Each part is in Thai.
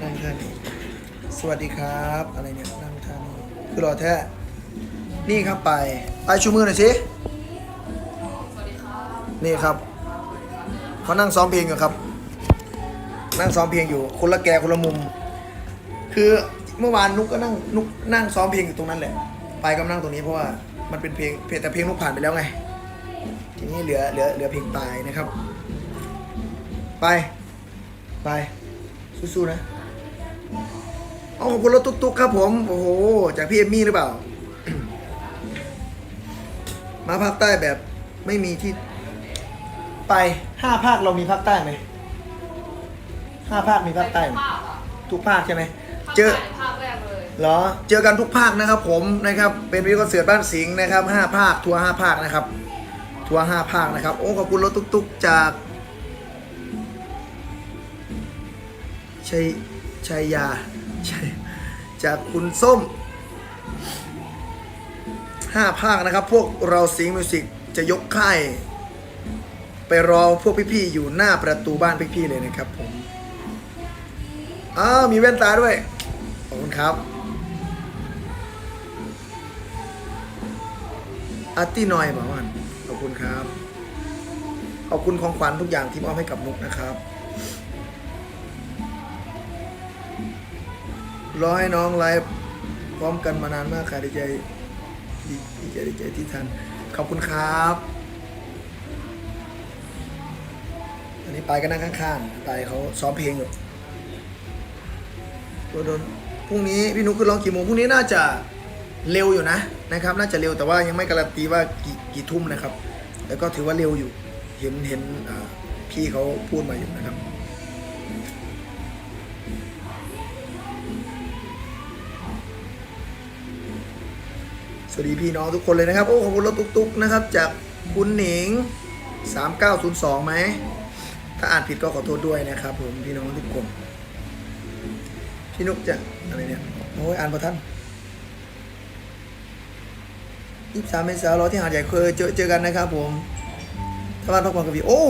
นั่งท่านี้สวัสดีครับ อะไรเนี่ยนั่งท่านี้คือรอแท้ นี่ครับไป ไปชูมือหน่อยสิ นี่ครับ เขานั่งซ้อมเพลงอยู่ครับ นั่งซ้อมเพลงอยู่ คนละแกคนละมุม คือเมื่อวานนุกก็นั่งนุกนั่งซ้อมเพลงอยู่ตรงนั้นแหละ ไปก็นั่งตรงนี้เพราะว่ามันเป็นเพลงเพลงแต่เพลงนุกผ่านไปแล้วไง ทีนี้เหลือเหลือเหลือเพลงตายนะครับ ไป ไป สู้ๆนะเอาขอบคุณรถตุ๊กๆครับผม โอ้โห จากพี่เอมมี่หรือเปล่า มาภาคใต้แบบไม่มีที่ ไปห้าภาคเรามีภาคใต้ไหมห้าภาคมีภาคใต้ไหมภาพอะทุกภาคใช่ไหมภาคเจอใต้ภาคแรกเลยเหรอ เจอกันทุกภาคนะครับ ผมนะครับ เป็นวิวคอนเสิร์ตบ้านสิงห์นะครับห้าภาคทัวร์ห้าภาคนะครับ ทัวร์ห้าภาคนะครับ โอ้ขอบคุณรถตุ๊กๆจาก ชัยชัยยาชัยจากคุณส้มห้าภาคนะครับ พวกเราสิงมิวสิกจะยกค่ายไปรอพวกพี่ๆอยู่หน้าประตูบ้านพี่ๆเลยนะครับผม อ้าว มีแว่นตาด้วย ขอบคุณครับ อาร์ตี้นอยบอกว่าขอบคุณครับ ขอบคุณของขวัญทุกอย่างที่มอบให้กับมุกนะครับ รอให้น้องไลฟ์พร้อมกันมานานมากค่ะดีใจดีใจดีใจที่ทัน ขอบคุณครับ อันนี้ไปายก็นั่งข้างๆไปายเขาซ้อมเพลงอยู่ตัวโดนพรุ่งนี้พี่นุ๊กขึ้นร้องกี่โมงพรุ่งนี้น่าจะเร็วอยู่นะนะครับ น่าจะเร็วแต่ว่ายังไม่การันตีว่ากี่กี่ทุ่มนะครับ แล้วก็ถือว่าเร็วอยู่ เห็นเห็นพี่เขาพูดมาอยู่นะครับ สวัสดีพี่น้องทุกคนเลยนะครับ โอ้ขอบคุณรถตุ๊กๆนะครับ จากคุณหนิง 3902ไหม ถ้าอ่านผิดก็ขอโทษด้วยนะครับผมพี่น้องทุกคนพี่นุกจะอะไรเนี่ย โอ้ยอ่านประทันยี่สามเมษายนราที่หาดใหญ่เคยเจอเจอกันนะครับผมทบ้านพักผ่อนกับพี่โอ้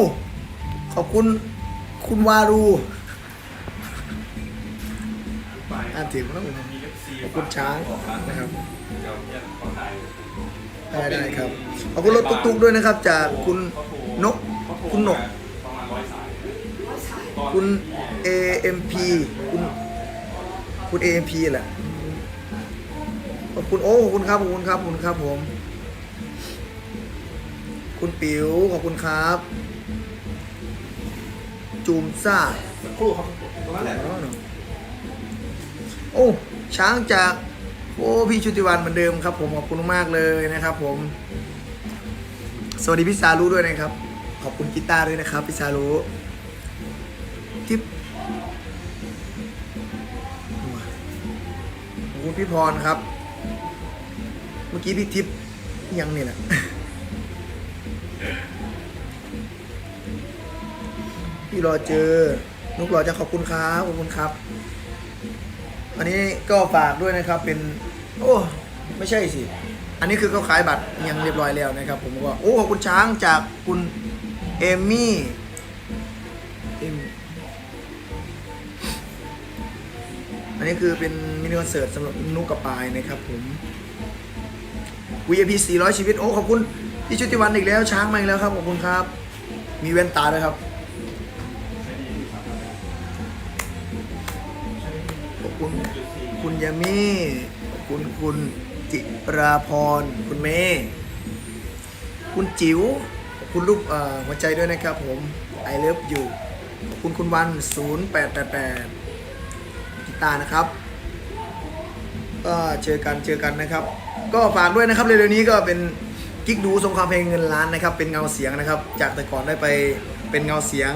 ขอบคุณคุณวารู อ่านถึงแล้วขอบคุณช้างนะครับ ได้ได้ครับขอบคุณรถตุ๊กๆด้วยนะครับ จากคุณนกคุณหนกประมาณร้อยสายคุณ AMP คุณคุณ AMP แหละขอบคุณโอ้ขอบคุณครับขอบคุณครับขอบคุณครับผม คุณปิ๋วขอบคุณครับ จูมซ่าสักครู่ครับตรงนั้นแหละโอ้ช้างจาก โอ้พี่ชุติวันเหมือนเดิมครับ ผมขอบคุณมากเลยนะครับ ผม สวัสดีพี่ซารุด้วยนะครับ ขอบคุณกีตาร์ด้วยนะครับพี่ซารุทิปขอบคุณพี่พรครับ เมื่อกี้พี่ทิพย์ยังเนี่ยแหละพี่รอเจอนุกรอจะขอบคุณครับขอบคุณครับ อันนี้ก็ฝากด้วยนะครับเป็น โอ้ไม่ใช่สิ อันนี้คือเขาขายบัตรยังเรียบร้อยแล้วนะครับ ผมก็โอ้ขอบคุณช้างจากคุณเอมี่เอมอันนี้คือเป็นมินิคอนเสิร์ตสำหรับนุกกับปายนะครับผม VIP 400 ชีวิต โอ้ ขอบคุณพี่ชุติวันอีกแล้ว ช้างมาอีกแล้วครับ ขอบคุณครับ มีแว่นตาด้วยครับ ยามีคุณคุณจิราพร คุณเมย์คุณจิ๋วคุณรูปหัวใจด้วยนะครับผม I love you คุณคุณวัน 0888กีตาร์นะครับก็เจอกันเจอกันนะครับ ก็ฝากด้วยนะครับเร็วๆนี้ก็เป็นกิ๊กดูสงครามเพลงเงินล้านนะครับ เป็นเงาเสียงนะครับ จากแต่ก่อนได้ไปเป็นเงาเสียง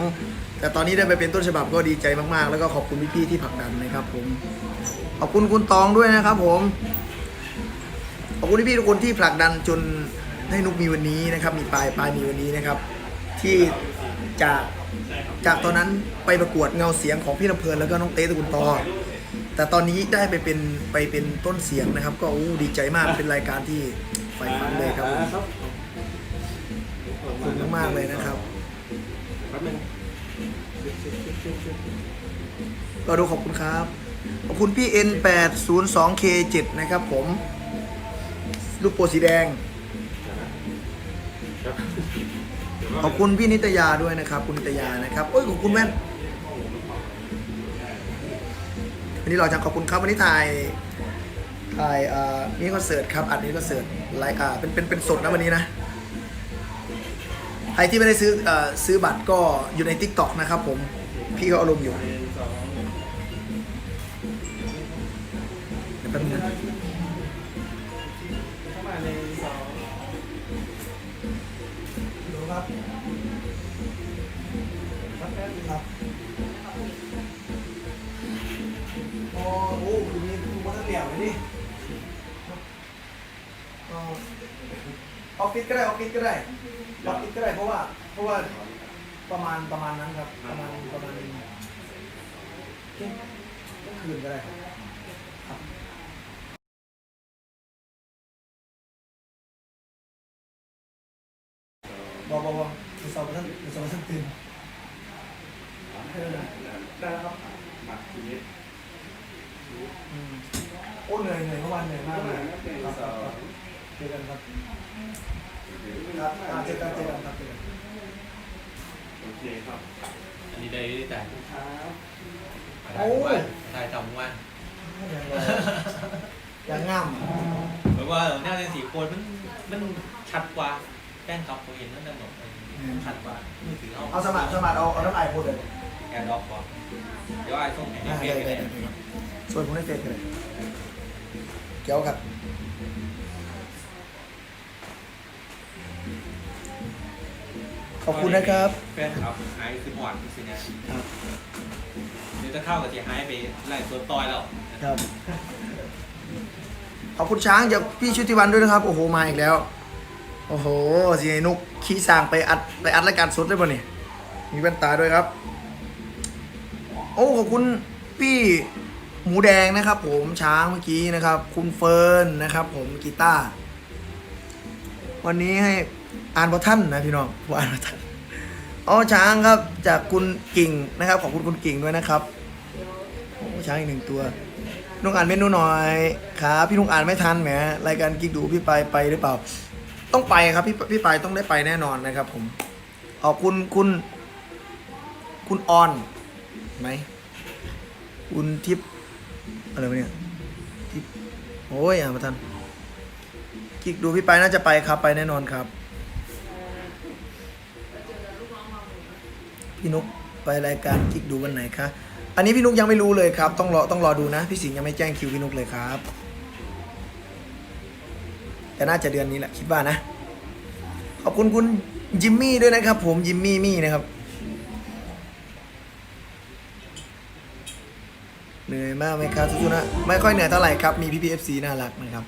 แต่ตอนนี้ได้ไปเป็นต้นฉบับก็ดีใจมากๆ แล้วก็ขอบคุณพี่ๆที่ผลักดันนะครับผม ขอบคุณคุณตองด้วยนะครับผมขอบคุณพี่ๆทุกคนที่ผลักดันจนให้นุกมีวันนี้นะครับ มีปลายปลายมีวันนี้นะครับ ที่จากจากตอนนั้นไปประกวดเงาเสียงของพี่ลำเพลินแล้วก็น้องเต้ตะกุลตอแต่ตอนนี้ได้ไปเป็นไปเป็นต้นเสียงนะครับ ก็อู้ดีใจมากเป็นรายการที่ใฝ่ฝันเลยครับผมครับขอบคุณมากๆเลยนะครับแป๊บนึงรอดูขอบคุณครับ ขอบคุณพี่ N802K7 นะครับผม ลูกโป่งสีแดง ขอบคุณพี่นิตยาด้วยนะครับ คุณนิตยานะครับ โอ้ยขอบคุณแม่นวันนี้เราจะขอบคุณครับวันนี้ถ่ายถ่ายเอ่อนี่คอนเสิร์ตครับอัดนี้คอนเสิร์ตไลฟ์อ่าเป็นเป็นเป็นสดนะวันนี้นะใครที่ไม่ได้ซื้อเอ่อซื้อบัตรก็อยู่ใน t ิ k t o k นะครับผมพี่เขาอารมณ์อยู่ ยวแป๊บนึงนะเข้ามาในสองดูครับครับแป๊บนึงครับโอ้โหคุณนี่คุณว่าเหลี่ยมเลยนี่ออฟฟิศก็ได้ออฟฟิศก็ได้ออฟฟิศก็ได้เพราะว่า เพราะว่าประมาณประมาณนั้นครับ ประมาณประมาณเที่ยงเที่ยงคืนก็ได้ครับบอกบอกบอกมีสองท่านมีสองท่านตื่น ได้แล้วครับมาทีนี้ อืมโอ้เหนื่อยเหนื่อยเมื่อวานเหนื่อยมากเลยครับครับครับเจอกันครับครับอ่าเจอกันเจอกันครับเจอกัน โอเคครับ อันนี้ได้ได้แต่ครับถ่ายทุกวันถ่ายจำวันยังรอยังง่ามเหมือนว่าหน้าเรียนสี่คนมันมันชัดกว่าแป้งครับผมเห็นนั่นนั่นหมดชัดกว่ามือถือเอาเอาสมัครสมัครเอาเอาน้ำไอพูดเลยแอร์ดรอปก่อนเดี๋ยวไอ้ส่งให้ได้เฟได้ซได้ไปได้ครับส่วนผมให้เฟซกันเลยเกี่ยวครับ ขอบคุณนะครับ แฟนครับหายคือหอดคือเนี่ยครับเดี๋ยวจะเข้ากับเจ๊หายไปไล่ตัวต่อยแล้วครับ ขอบคุณช้างจากพี่ชุติวันด้วยนะครับ โอ้โห มาอีกแล้ว โอ้โหสีไอ้นุกขี้สร้างไปอัดไปอัดรายการสดได้ป่ะนี่ มีแว่นตาด้วยครับ โอ้ ขอบคุณพี่หมูแดงนะครับผมช้างเมื่อกี้นะครับ คุณเฟิร์นนะครับ ผมกีตาร์วันนี้ให้ อ่านบทท่านนะพี่น้องผมอ่านบทท่านอ๋อช้างครับจากคุณกิ่งนะครับ ขอบคุณคุณกิ่งด้วยนะครับโอ้ช้างอีกหนึ่งตัวนุกอ่านเมนูหน่อยครับพี่นุกอ่านไม่ทันแหมรายการกิ๊กดูพี่ไปไปหรือเปล่า ต้องไปครับพี่พี่ไปต้องได้ไปแน่นอนนะครับ ผมขอบคุณคุณ คุณออนไหมคุณทิพอะไรวะเนี่ยทิพโอ้ยอ่านมาทันกิ๊กดูพี่ไปน่าจะไปครับไปแน่นอนครับ พี่นุกไปรายการกิ๊กดูวันไหนคะอันนี้พี่นุกยังไม่รู้เลยครับ ต้องรอต้องรอดูนะ พี่สิงห์ยังไม่แจ้งคิวพี่นุกเลยครับ แต่น่าจะเดือนนี้แหละคิดว่านะ ขอบคุณคุณจิมมี่ด้วยนะครับ ผมจิมมี่มี่นะครับเหนื่อยมากไหมครับทุกๆนะไม่ค่อยเหนื่อยเท่าไหร่ครับมีพี่พีเอฟซีน่ารักนะครับ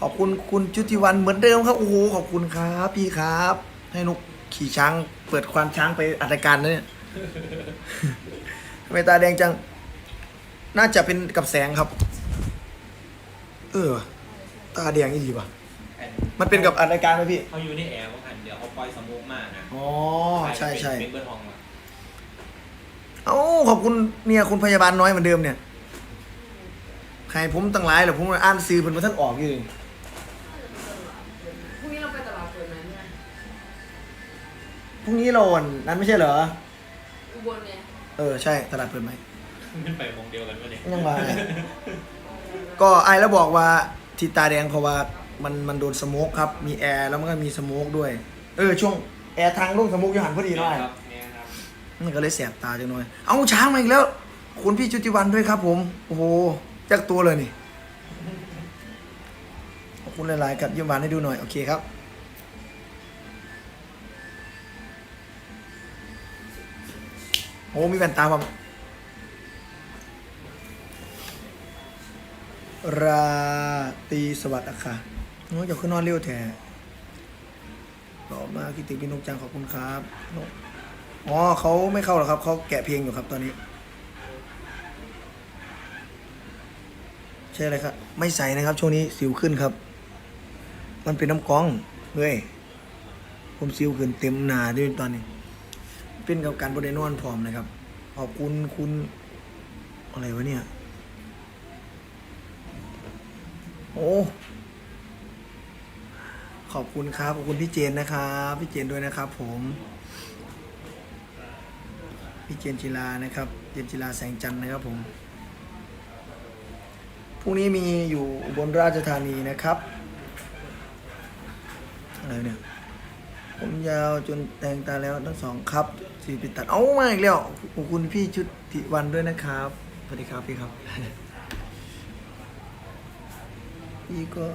ขอบคุณคุณจุติวันเหมือนเดิมครับโอ้โหขอบคุณครับพี่ครับ ให้นุกขี่ช้าง เปิดควานช้างไปอัดรายการนะเนี่ยทำไมตาแดงจัง น่าจะเป็นกับแสงครับ เออ ตาแดงยี่ดีป่ะ มันเป็นกับอัดรายการไหมพี่ เขาอยู่ในแอร์ว่าหันเดี๋ยวเขาปล่อยสมุกมากนะอ๋อ ใช่ใช่เป็นเบอร์ทองอะเอ้าขอบคุณเนี่ยคุณพยาบาลน้อยเหมือนเดิมเนี่ย ใครผมตั้งหลายเหรอผมอ่านซื้อเป็นมาท่านออกอยู่ พรุ่งนี้เราวันนั้นไม่ใช่เหรอ อุบลเนี่ยเออใช่ตลาดเปิดไหม มันไปวงเดียวกันวะเนี่ยยังว่าไง ก็ไอแล้วบอกว่าที่ตาแดงเพราะว่ามันมันโดนสโมกครับ มีแอร์แล้วมันก็มีสโมกด้วย เออช่วงแอร์ทางลุ่งสโมกอยู่หันพอดีหน่อยครับเนี่ยครับมันก็เลยแสบตาจังหน่อยเอาช้างมาอีกแล้ว คุณพี่จุติวันด้วยครับ ผม โอ้โหจักตัวเลยนี่ขอบคุณหลายๆครับยิ้มหวานให้ดูหน่อย โอเคครับ โอ้มีแว่นตาผมราตรีสวัสดิ์อะค่ะน้องจะขึ้นนอนเร็วแท้ต่อมาคิดถึงพี่นกจังขอบคุณครับนกอ๋อเขาไม่เข้าหรอกครับเขาแกะเพลงอยู่ครับตอนนี้ ใช่เลยครับ ไม่ใส่นะครับ ช่วงนี้สิวขึ้นครับ มันเป็นน้ำกรองเฮ้ยผมสิวขึ้นเต็มหนาด้วยตอนนี้ เป็นกับการบริโนอนพร้อมนะครับ ขอบคุณคุณอะไรวะเนี่ย โอ้ขอบคุณครับ ขอบคุณพี่เจนนะครับ พี่เจนด้วยนะครับ ผม พี่เจนจิลานะครับ เจนจิลาแสงจันทร์นะครับผมพรุ่งนี้มีอยู่บลราชธานีนะครับ อะไรเนี่ย ผมยาวจนแต่งตาแล้วทั้งสองครับสีปิดตัด เอามาอีกแล้วขอบคุณพี่ชุดติวันด้วยนะครับสวัสดีครับพี่ครับ พี่ก็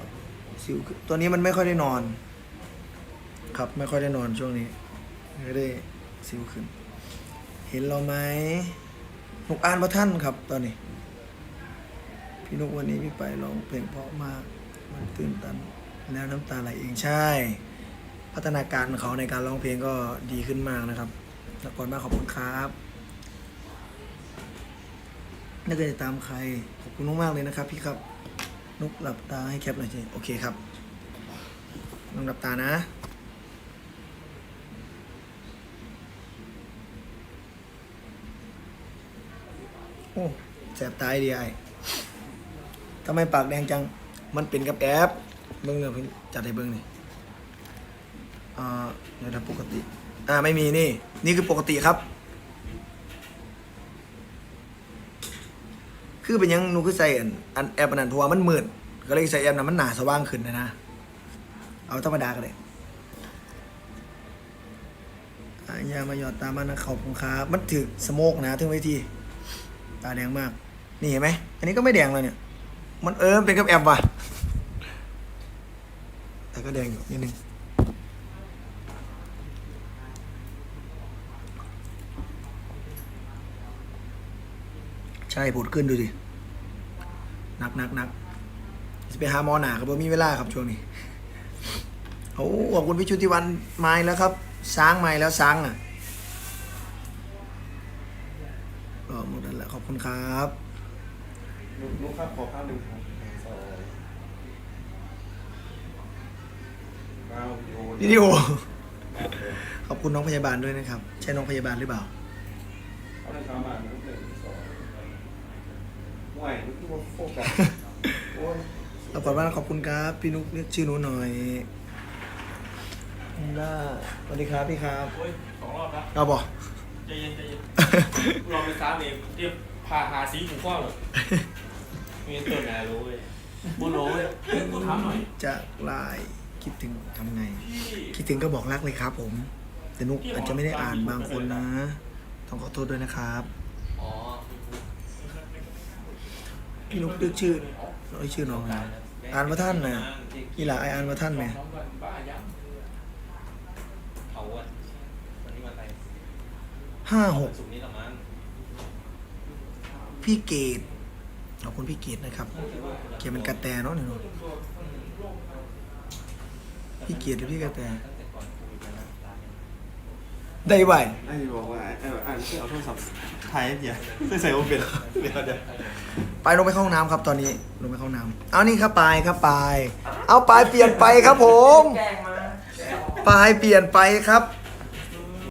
สิวขึ้นตัวนี้มันไม่ค่อยได้นอน ครับไม่ค่อยได้นอนช่วงนี้ไม่ได้สิวขึ้น เห็นเราไหมนุกอ่านพระท่านครับ ตอนนี้ พี่นุกวันนี้พี่ไปร้องเพลงเพราะมาก มันตื่นตัน แล้วน้ำตาไหลเองใช่ พัฒนาการของเขาในการร้องเพลงก็ดีขึ้นมากนะครับละครมากขอบคุณครับน่าจะติดตามใคร ขอบคุณมากๆเลยนะครับ พี่ครับนุกหลับตาให้แคปหน่อยสิโอเคครับนุกหลับตานะโอ้แสบตายดีไอทำไมปากแดงจัง มันเป็นกับแอปเบิ้งเนี่ยเพิ่งจัดให้เบิ้งนี่ อ่าเดี๋ยวทำปกติ อ่าไม่มีนี่ นี่คือปกติครับ คือเป็นยังหนูคือใส่อันอันแอปอันนั้นเพราะว่ามันมืดก็เลยใส่แอปนั้นมันหนาสว่างขึ้นนะนะ เอาธรรมดาก็เลยอย่ามาหยอดตามันนะขอบคุณครับมันถือสโมกนะถึงเวทีตาแดงมาก นี่เห็นไหมอันนี้ก็ไม่แดงเลยเนี่ย มันเออเป็นกับแอปว่ะแต่ก็แดงอยู่นิดนึง ใช่ผดขึ้นดูดิหนักหนักหนักจะไปหาหมอหนาครับผมมีเวลาครับช่วงนี้โอ้ขอบคุณพี่ชุติวันไม้แล้วครับช้างไม้แล้วช้างอะก็หมดแล้วแหละขอบคุณครับนุกนุกครับขอภาพหนึ่งครับหนึ่งสองเก้าวิดีโอวิดีโอขอบคุณน้องพยาบาลด้วยนะครับ ใช่น้องพยาบาลหรือเปล่า เอาได้ครับมาหนึ่งหนึ่งสองห่วยนุกที่ว่าโฟกัสโอ้ยเราก่อนว่าขอบคุณครับ พี่นุ๊กเรียกชื่อหนูหน่อยน่าสวัสดีครับพี่ครับโอ้ยสองรอบแล้วเราบอก ใจเย็นใจเย็นลองไปซ้ำเองเตรียมผ่าหาสีหูข้อเลยมีตัวไหนรู้เว้ยบุรู้เว้ยกูถามหน่อย จะไลน์คิดถึงทำไง พี่คิดถึงก็บอกรักเลยครับผม แต่นุกอาจจะไม่ได้อ่านบางคนนะ ต้องขอโทษด้วยนะครับ พี่นุ๊กเรียกชื่อเอ้ยชื่อน้องนะอ่านว่าท่านนะอีหลาไออ่านว่าท่านไหมห้าหกพี่เกดขอบคุณพี่เกดนะครับเขียเป็นกระแตเนาะเนี่ยพี่เกดหรือพี่กระแตได้ไหวไอ้บอกว่าไอ้อ่านเอาโทรศัพท์ถ่ายเดียวใส่โอเปนเดี๋ยวเดี๋ยว ไปลงไปเข้าห้องน้ำครับตอนนี้ลงไปเข้าห้องน้ำเอานี่ครับปลายครับปลาย เอาปลายเปลี่ยนไปครับผม แกงมาปลายเปลี่ยนไปครับ